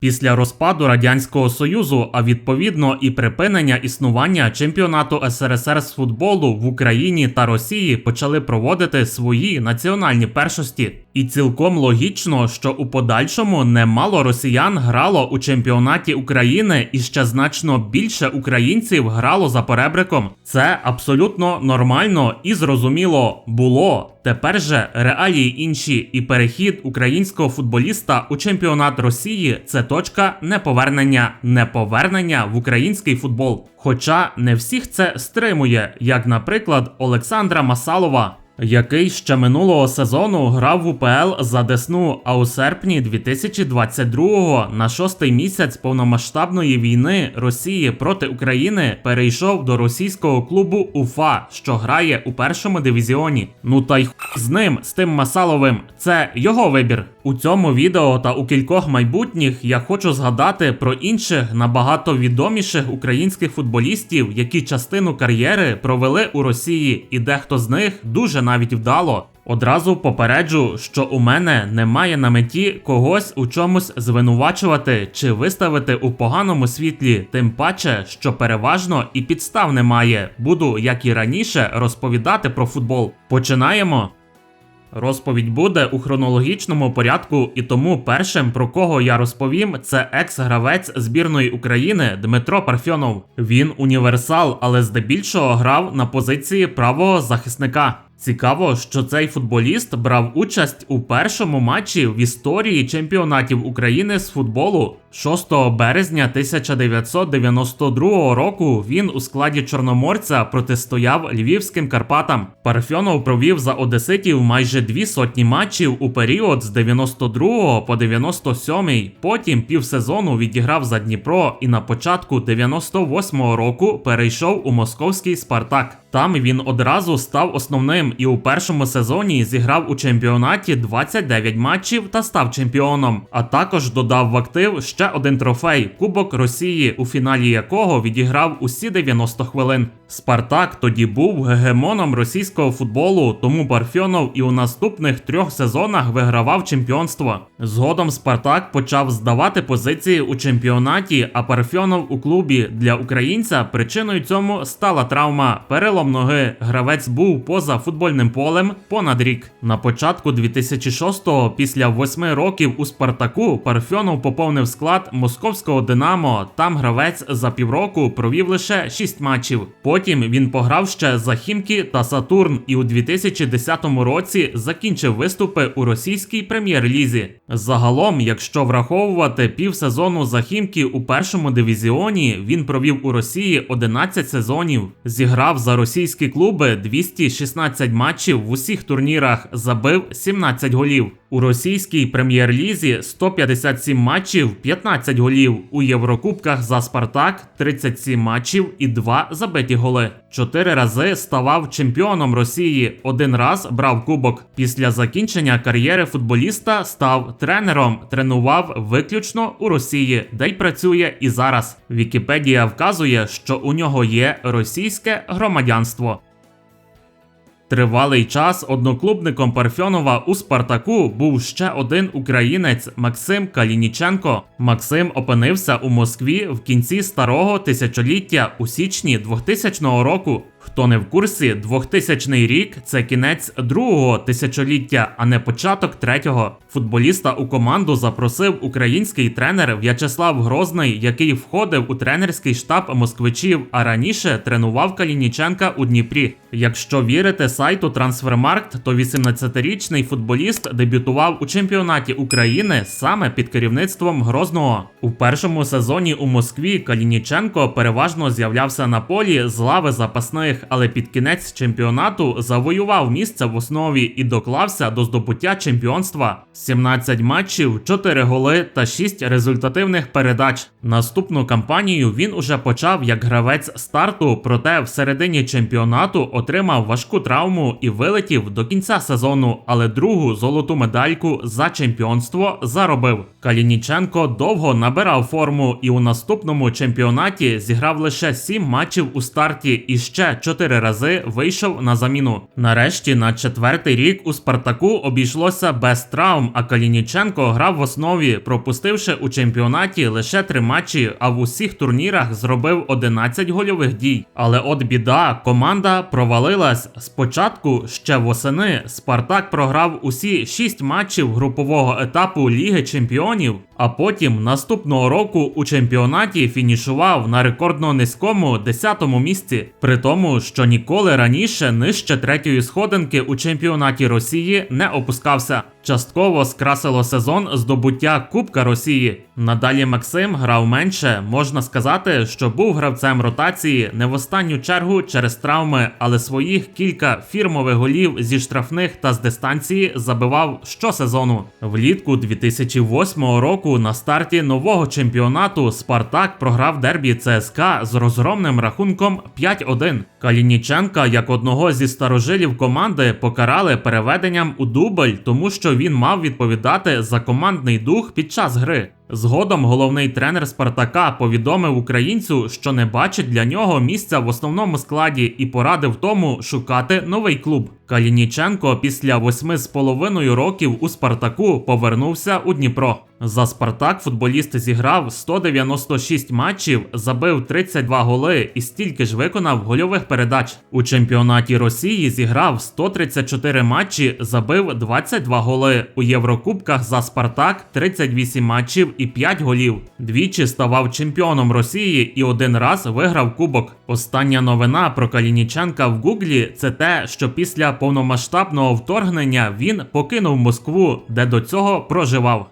Після розпаду Радянського Союзу, а відповідно і припинення існування чемпіонату СРСР з футболу в Україні та Росії почали проводити свої національні першості. І цілком логічно, що у подальшому немало росіян грало у чемпіонаті України і ще значно більше українців грало за перебриком. Це абсолютно нормально і зрозуміло було. Тепер же реалії інші, і перехід українського футболіста у чемпіонат Росії це точка неповернення, неповернення в український футбол. Хоча не всіх це стримує, як, наприклад, Олександра Масалова. Який ще минулого сезону грав в УПЛ за Десну, а у серпні 2022-го на шостий місяць повномасштабної війни Росії проти України перейшов до російського клубу УФА, що грає у першому дивізіоні. Ну та й х з ним, з тим Масаловим, це його вибір. У цьому відео та у кількох майбутніх я хочу згадати про інших набагато відоміших українських футболістів, які частину кар'єри провели у Росії, і дехто з них дуже навіть вдало. Одразу попереджу, що у мене немає на меті когось у чомусь звинувачувати чи виставити у поганому світлі, тим паче, що переважно і підстав немає. Буду, як і раніше, розповідати про футбол. Починаємо. Розповідь буде у хронологічному порядку, і тому першим, про кого я розповім, це екс-гравець збірної України Дмитро Парфьонов. Він універсал, але здебільшого грав на позиції правого захисника. Цікаво, що цей футболіст брав участь у першому матчі в історії чемпіонатів України з футболу. 6 березня 1992 року він у складі Чорноморця протистояв львівським Карпатам. Парфьонов провів за Одеситів майже дві сотні матчів у період з 92 по 97. Потім півсезону відіграв за Дніпро і на початку 98 року перейшов у московський Спартак. Там він одразу став основним і у першому сезоні зіграв у чемпіонаті 29 матчів та став чемпіоном. А також додав в актив ще один трофей Кубок Росії, у фіналі якого відіграв усі 90 хвилин. Спартак тоді був гегемоном російського футболу, тому Парфьонов і у наступних трьох сезонах вигравав чемпіонство. Згодом Спартак почав здавати позиції у чемпіонаті, а Парфьонов у клубі для українця причиною цьому стала травма. Перелом ноги гравець був поза футбольним полем понад рік. На початку 2006-го, після восьми років у Спартаку, Парфьонов поповнив склад московського Динамо. Там гравець за півроку провів лише 6 матчів. Потім він пограв ще за Хімки та Сатурн і у 2010 році закінчив виступи у російській прем'єр-лізі. Загалом, якщо враховувати півсезону за Хімки у першому дивізіоні, він провів у Росії 11 сезонів, зіграв за російські клуби 216 матчів в усіх турнірах, забив 17 голів. У російській прем'єр-лізі 157 матчів, 15 голів. У Єврокубках за Спартак 37 матчів і 2 забиті голи. Чотири рази ставав чемпіоном Росії. Один раз брав кубок. Після закінчення кар'єри футболіста став тренером. Тренував виключно у Росії, де й працює і зараз. Вікіпедія вказує, що у нього є російське громадянство. Тривалий час одноклубником Парфьонова у Спартаку був ще один українець Максим Калініченко. Максим опинився у Москві в кінці старого тисячоліття у січні 2000 року. Хто не в курсі, 2000 рік це кінець другого тисячоліття, а не початок третього. Футболіста у команду запросив український тренер В'ячеслав Грозний, який входив у тренерський штаб москвичів, а раніше тренував Калініченка у Дніпрі. Якщо вірити сайту Трансфермаркт, то 18-річний футболіст дебютував у чемпіонаті України саме під керівництвом Грозного. У першому сезоні у Москві Калініченко переважно з'являвся на полі з лави запасних, але під кінець чемпіонату завоював місце в основі і доклався до здобуття чемпіонства. 17 матчів, 4 голи та 6 результативних передач. Наступну кампанію він уже почав як гравець старту, проте в середині чемпіонату отримав важку травму і вилетів до кінця сезону, але другу золоту медальку за чемпіонство заробив. Калініченко довго набирав форму і у наступному чемпіонаті зіграв лише 7 матчів у старті і ще чотири рази вийшов на заміну. Нарешті на четвертий рік у Спартаку обійшлося без травм, а Калініченко грав в основі, пропустивши у чемпіонаті лише три матчі, а в усіх турнірах зробив 11 гольових дій. Але от біда, команда провалилась. Спочатку ще восени Спартак програв усі 6 матчів групового етапу Ліги Чемпіонів, а потім наступного року у чемпіонаті фінішував на рекордно низькому 10-му місці, при тому, що ніколи раніше нижче третьої сходинки у чемпіонаті Росії не опускався. Частково скрасило сезон здобуття Кубка Росії. Надалі Максим грав менше. Можна сказати, що був гравцем ротації не в останню чергу через травми, але своїх кілька фірмових голів зі штрафних та з дистанції забивав щосезону. Влітку 2008 року на старті нового чемпіонату Спартак програв дербі ЦСКА з розгромним рахунком 5-1. Калініченка, як одного зі старожилів команди, покарали переведенням у дубль, тому що він мав відповідати за командний дух під час гри. Згодом головний тренер Спартака повідомив українцю, що не бачить для нього місця в основному складі і порадив тому шукати новий клуб. Калініченко після восьми з половиною років у Спартаку повернувся у Дніпро. За Спартак футболіст зіграв 196 матчів, забив 32 голи і стільки ж виконав гольових передач. У чемпіонаті Росії зіграв 134 матчі, забив 22 голи. У Єврокубках за Спартак 38 матчів і 5 голів. Двічі ставав чемпіоном Росії і один раз виграв кубок. Остання новина про Калініченка в Гуглі це те, що після повномасштабного вторгнення він покинув Москву, де до цього проживав.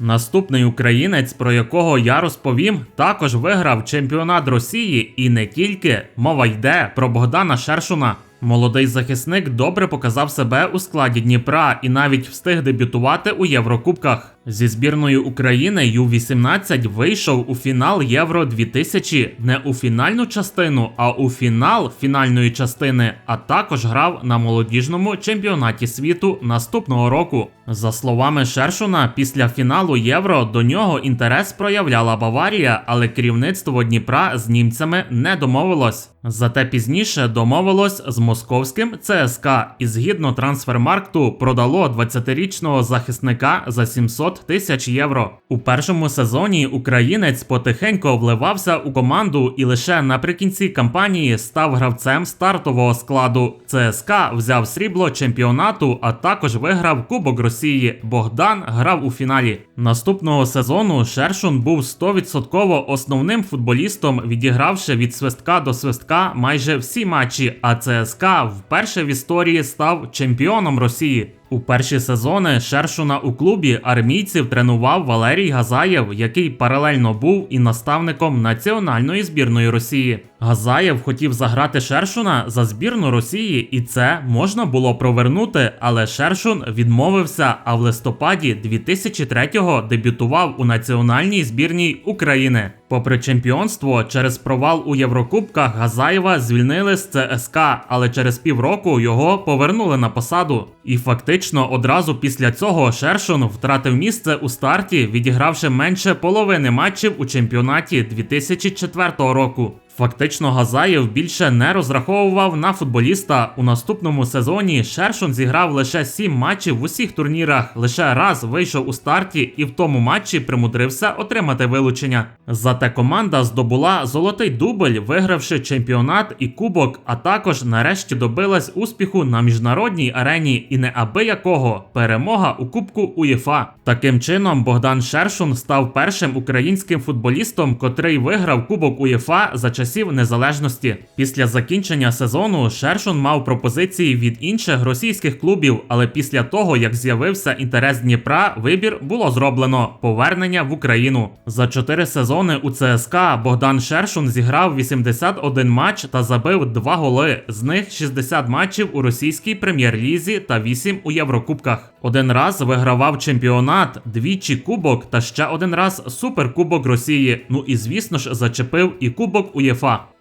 Наступний українець, про якого я розповім, також виграв чемпіонат Росії і не тільки мова йде про Богдана Шершуна. Молодий захисник добре показав себе у складі Дніпра і навіть встиг дебютувати у Єврокубках. Зі збірною України Ю-18 вийшов у фінал Євро 2000 не у фінальну частину, а у фінал фінальної частини, а також грав на молодіжному чемпіонаті світу наступного року. За словами Шершуна, після фіналу Євро до нього інтерес проявляла Баварія, але керівництво Дніпра з німцями не домовилось. Зате пізніше домовилось з московським ЦСКА і згідно трансфермаркту продало 20-річного захисника за 700 тисяч євро. У першому сезоні українець потихеньку вливався у команду і лише наприкінці кампанії став гравцем стартового складу. ЦСКА взяв срібло чемпіонату, а також виграв Кубок Росії. Богдан грав у фіналі. Наступного сезону Шершун був 100% основним футболістом, відігравши від свистка до свистка майже всі матчі. А ЦСКА вперше в історії став чемпіоном Росії. У перші сезони Шершуна у клубі армійців тренував Валерій Газаєв, який паралельно був і наставником національної збірної Росії. Газаєв хотів заграти Шершуна за збірну Росії, і це можна було провернути, але Шершун відмовився. А в листопаді 2003-го дебютував у національній збірній України. Попри чемпіонство, через провал у Єврокубках Газаєва звільнили з ЦСК, але через півроку його повернули на посаду. І фактично одразу після цього Шершон втратив місце у старті, відігравши менше половини матчів у чемпіонаті 2004 року. Фактично Газаєв більше не розраховував на футболіста. У наступному сезоні Шершун зіграв лише 7 матчів в усіх турнірах, лише раз вийшов у старті і в тому матчі примудрився отримати вилучення. Зате команда здобула золотий дубль, вигравши чемпіонат і кубок, а також нарешті добилась успіху на міжнародній арені і неабиякого перемога у Кубку УЄФА. Таким чином, Богдан Шершун став першим українським футболістом, котрий виграв Кубок УЄФА за часів незалежності. Після закінчення сезону Шершун мав пропозиції від інших російських клубів, але після того, як з'явився інтерес Дніпра, вибір було зроблено повернення в Україну. За чотири сезони у ЦСКА Богдан Шершун зіграв 81 матч та забив 2 голи. З них 60 матчів у російській прем'єр-лізі та 8 у Єврокубках. Один раз вигравав чемпіонат, двічі кубок та ще один раз суперкубок Росії. Ну і звісно ж зачепив і кубок УЄФА. falar.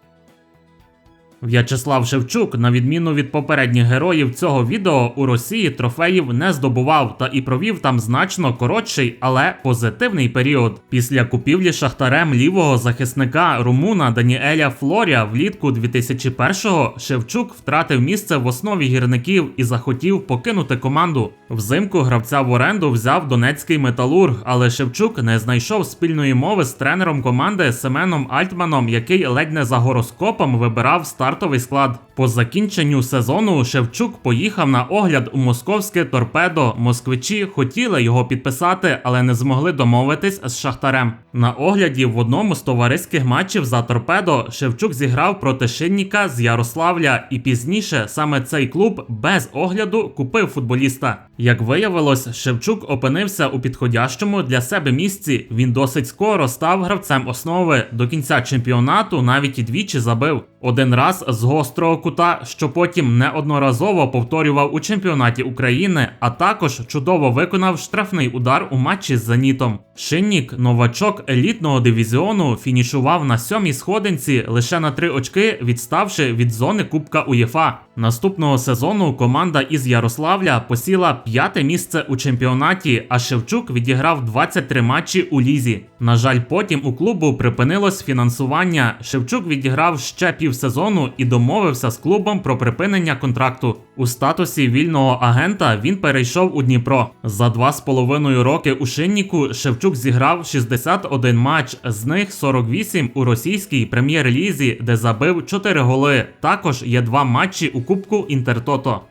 В'ячеслав Шевчук, на відміну від попередніх героїв цього відео, у Росії трофеїв не здобував та і провів там значно коротший, але позитивний період. Після купівлі шахтарем лівого захисника румуна Даніеля Флоря влітку 2001-го Шевчук втратив місце в основі гірників і захотів покинути команду. Взимку гравця в оренду взяв донецький металург, але Шевчук не знайшов спільної мови з тренером команди Семеном Альтманом, який ледь не за гороскопом вибирав стартовий склад. По закінченню сезону Шевчук поїхав на огляд у московське торпедо. Москвичі хотіли його підписати, але не змогли домовитись з Шахтарем. На огляді в одному з товариських матчів за торпедо Шевчук зіграв проти Шинніка з Ярославля, і пізніше саме цей клуб без огляду купив футболіста. Як виявилось, Шевчук опинився у підходящому для себе місці. Він досить скоро став гравцем основи. До кінця чемпіонату навіть і двічі забив. Один раз з гострого кута, що потім неодноразово повторював у чемпіонаті України, а також чудово виконав штрафний удар у матчі з Зенітом. Шиннік, новачок елітного дивізіону, фінішував на сьомій сходинці лише на три очки, відставши від зони Кубка УЄФА. Наступного сезону команда із Ярославля посіла п'яте місце у чемпіонаті, а Шевчук відіграв 23 матчі у лізі. На жаль, потім у клубу припинилось фінансування. Шевчук відіграв ще півсезону і домовився з клубом про припинення контракту. У статусі вільного агента він перейшов у Дніпро. За два з половиною роки у Шинніку Шевчук зіграв 61 матч, з них 48 у російській прем'єр-лізі, де забив 4 голи. Також є два матчі у Кубку Інтертото.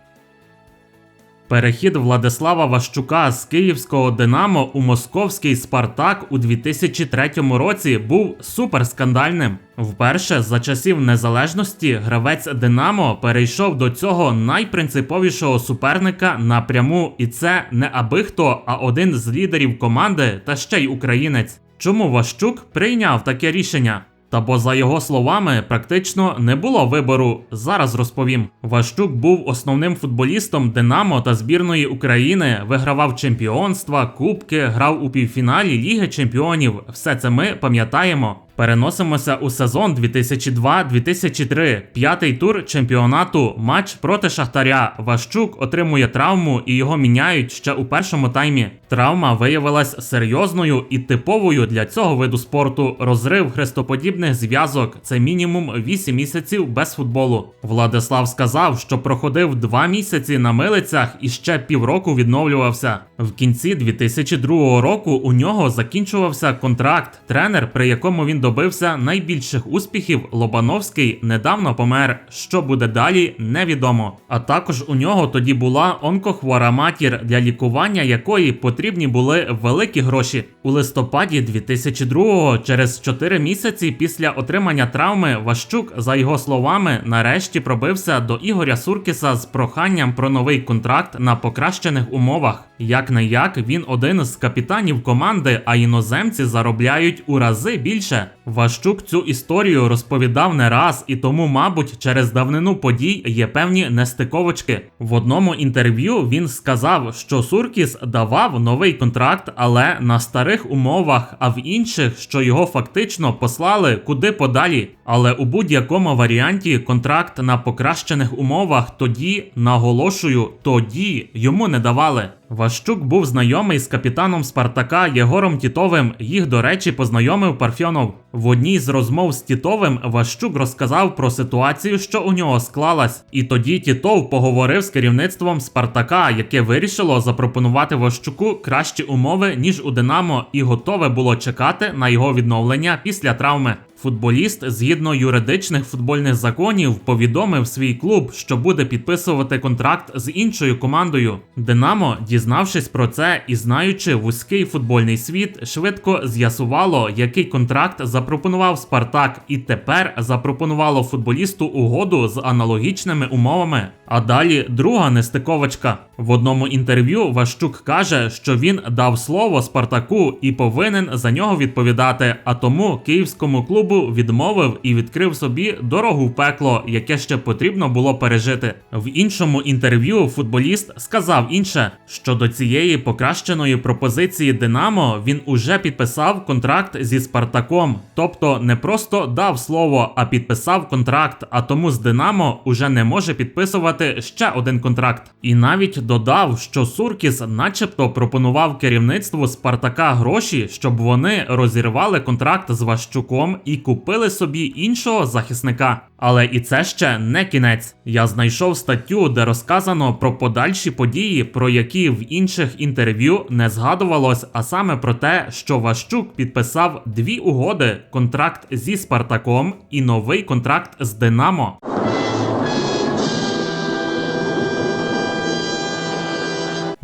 Перехід Владислава Ващука з київського Динамо у московський Спартак у 2003 році був суперскандальним. Вперше за часів незалежності гравець Динамо перейшов до цього найпринциповішого суперника напряму, і це не аби хто, а один з лідерів команди та ще й українець. Чому Ващук прийняв таке рішення? Та бо за його словами, практично не було вибору. Зараз розповім. Ващук був основним футболістом Динамо та збірної України, вигравав чемпіонства, кубки, грав у півфіналі Ліги Чемпіонів. Все це ми пам'ятаємо. Переносимося у сезон 2002-2003, п'ятий тур чемпіонату, матч проти Шахтаря. Ващук отримує травму і його міняють ще у першому таймі. Травма виявилась серйозною і типовою для цього виду спорту. Розрив хрестоподібних зв'язок. Це мінімум 8 місяців без футболу. Владислав сказав, що проходив 2 місяці на милицях і ще півроку відновлювався. В кінці 2002 року у нього закінчувався контракт. Тренер, при якому він добився найбільших успіхів, Лобановський недавно помер. Що буде далі, невідомо. А також у нього тоді була онкохвора матір, для лікування якої потрібні були великі гроші. У листопаді 2002-го, через 4 місяці після отримання травми, Ващук, за його словами, нарешті пробився до Ігоря Суркіса з проханням про новий контракт на покращених умовах. Як не як, він один з капітанів команди, а іноземці заробляють у рази більше. Ващук цю історію розповідав не раз, і тому, мабуть, через давнину подій є певні нестиковочки. В одному інтерв'ю він сказав, що Суркіс давав новий контракт, але на старих умовах, а в інших, що його фактично послали куди подалі. Але у будь-якому варіанті контракт на покращених умовах тоді, наголошую, тоді йому не давали. Ващук був знайомий з капітаном Спартака Єгором Тітовим. Їх, до речі, познайомив Парфьонов. В одній з розмов з Тітовим Ващук розказав про ситуацію, що у нього склалась. І тоді Тітов поговорив з керівництвом Спартака, яке вирішило запропонувати Ващуку кращі умови, ніж у Динамо, і готове було чекати на його відновлення після травми. Футболіст, згідно юридичних футбольних законів, повідомив свій клуб, що буде підписувати контракт з іншою командою. Динамо, дізнавшись про це і знаючи вузький футбольний світ, швидко з'ясувало, який контракт запропонував Спартак, і тепер запропонувало футболісту угоду з аналогічними умовами. А далі друга нестиковочка. В одному інтерв'ю Ващук каже, що він дав слово Спартаку і повинен за нього відповідати. А тому київському клубу клубу відмовив і відкрив собі дорогу в пекло, яке ще потрібно було пережити. В іншому інтерв'ю футболіст сказав інше, що до цієї покращеної пропозиції Динамо він уже підписав контракт зі Спартаком, тобто не просто дав слово, а підписав контракт. А тому з Динамо уже не може підписувати ще один контракт. І навіть додав, що Суркіс, начебто, пропонував керівництву Спартака гроші, щоб вони розірвали контракт з Ващуком і купили собі іншого захисника. Але і це ще не кінець. Я знайшов статтю, де розказано про подальші події, про які в інших інтерв'ю не згадувалось, а саме про те, що Ващук підписав дві угоди: контракт зі Спартаком і новий контракт з Динамо.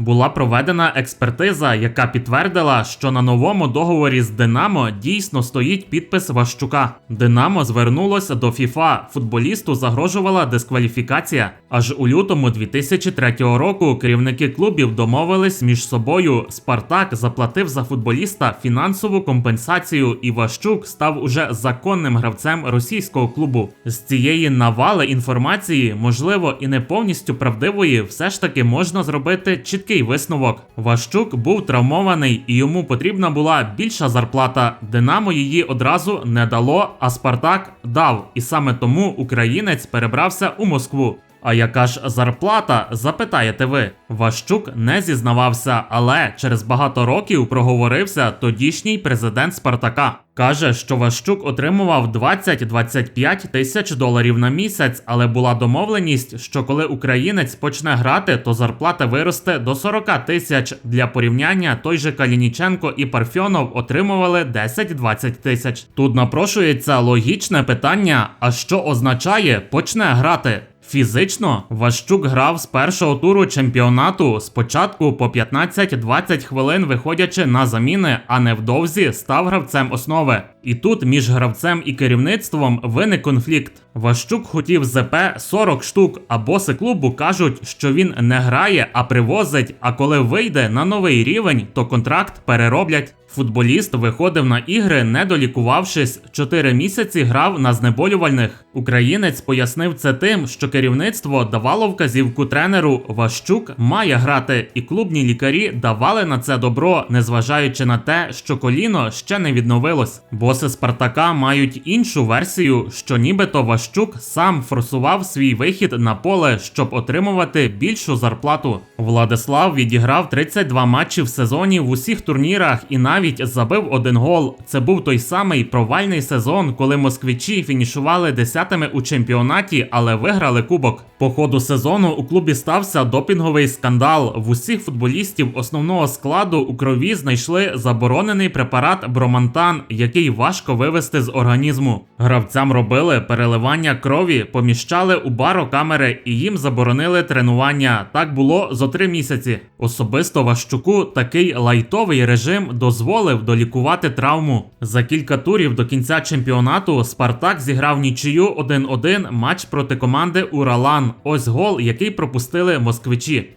Була проведена експертиза, яка підтвердила, що на новому договорі з Динамо дійсно стоїть підпис Ващука. Динамо звернулося до ФІФА. Футболісту загрожувала дискваліфікація. Аж у лютому 2003 року керівники клубів домовились між собою. Спартак заплатив за футболіста фінансову компенсацію, і Ващук став уже законним гравцем російського клубу. З цієї навали інформації, можливо, і не повністю правдивої, все ж таки можна зробити чіткий висновок. Ващук був травмований і йому потрібна була більша зарплата. Динамо її одразу не дало, а Спартак дав. І саме тому українець перебрався у Москву. А яка ж зарплата? запитаєте ви. Ващук не зізнавався, але через багато років проговорився тодішній президент Спартака. Каже, що Ващук отримував 20-25 тисяч доларів на місяць, але була домовленість, що коли українець почне грати, то зарплата виросте до 40 тисяч. Для порівняння той же Калініченко і Парфьонов отримували 10-20 тисяч. Тут напрошується логічне питання: а що означає почне грати? Фізично Ващук грав з першого туру чемпіонату спочатку по 15-20 хвилин виходячи на заміни, а невдовзі став гравцем основи. І тут між гравцем і керівництвом виник конфлікт. Ващук хотів ЗП 40 штук, а боси клубу кажуть, що він не грає, а привозить. А коли вийде на новий рівень, то контракт перероблять. Футболіст виходив на ігри, не долікувавшись, 4 місяці грав на знеболювальних. Українець пояснив це тим, що керівництво давало вказівку тренеру Ващук має грати, і клубні лікарі давали на це добро, незважаючи на те, що коліно ще не відновилось. Боси Спартака мають іншу версію, що нібито Ващук сам форсував свій вихід на поле, щоб отримувати більшу зарплату. Владислав відіграв 32 матчі в сезоні в усіх турнірах і навіть забив один гол. Це був той самий провальний сезон, коли москвичі фінішували десятими у чемпіонаті, але виграли кубок. По ходу сезону у клубі стався допінговий скандал. В усіх футболістів основного складу у крові знайшли заборонений препарат Бромантан, який важко вивести з організму. Гравцям робили переливання крові, поміщали у барокамери і їм заборонили тренування. Так було зо три місяці. Особисто Ващуку такий лайтовий режим дозволив долікувати травму. За кілька турів до кінця чемпіонату Спартак зіграв нічию 1-1 матч проти команди Уралан. Ось гол, який пропустили москвичі.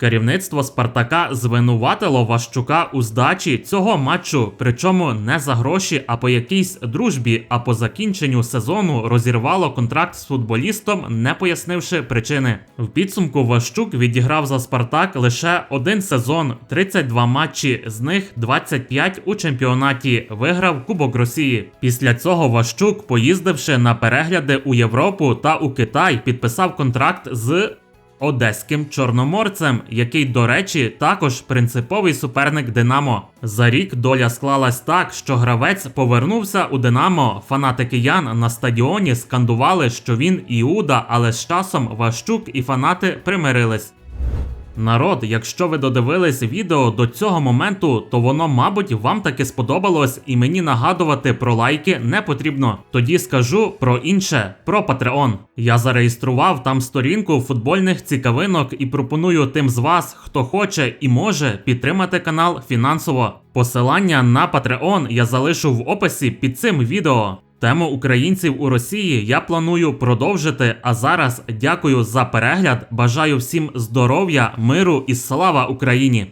Керівництво Спартака звинуватило Ващука у здачі цього матчу, причому не за гроші, а по якійсь дружбі, а по закінченню сезону розірвало контракт з футболістом, не пояснивши причини. В підсумку Ващук відіграв за Спартак лише один сезон, 32 матчі, з них 25 у чемпіонаті. Виграв Кубок Росії. Після цього Ващук, поїздивши на перегляди у Європу та у Китай, підписав контракт з. Одеським чорноморцем, який, до речі, також принциповий суперник Динамо. За рік доля склалась так, що гравець повернувся у Динамо. Фанати киян на стадіоні скандували, що він Іуда, але з часом Ващук і фанати примирились. Народ, якщо ви додивились відео до цього моменту, то воно, мабуть, вам таки сподобалось, і мені нагадувати про лайки не потрібно. Тоді скажу про інше, про Patreon. Я зареєстрував там сторінку футбольних цікавинок і пропоную тим з вас, хто хоче і може підтримати канал фінансово. Посилання на Patreon я залишу в описі під цим відео. Тему українців у Росії я планую продовжити. А зараз дякую за перегляд. Бажаю всім здоров'я, миру і слава Україні!